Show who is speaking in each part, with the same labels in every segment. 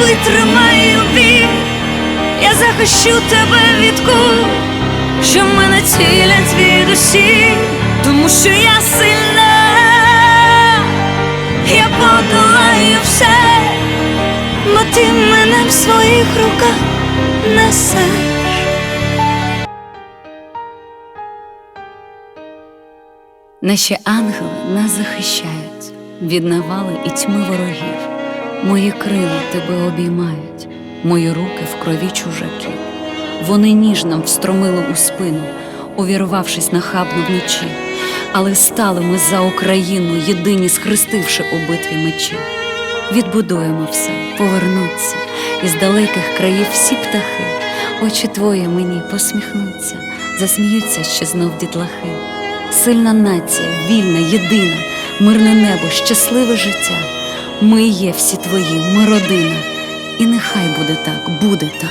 Speaker 1: витримаю біль, я захищу тебе від куль, що мене цілять звідусіль, тому що я сильна, я подолаю все, бо ти мене в своїх руках несеш. Наші ангели нас захищають від навали і тьми ворогів. Мої крила тебе обіймають, мої руки в крові чужаків. Вони ніжно встромили у спину, увірвавшись нахабно вночі. Але стали ми за Україну, єдині схрестивши у битві мечі. Відбудуємо все, повернуться, із далеких країв всі птахи. Очі твої мені посміхнуться, засміються ще знов дітлахи. Сильна нація, вільна, єдина, мирне небо, щасливе життя. Ми є всі твої, ми родина. І нехай буде так, буде так.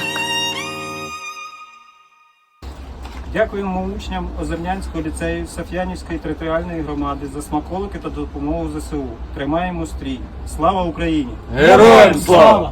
Speaker 2: Дякуємо учням Озернянського ліцею Соф'янівської територіальної громади за смаколики та допомогу ЗСУ. Тримаємо стрій. Слава Україні!
Speaker 3: Героям слава!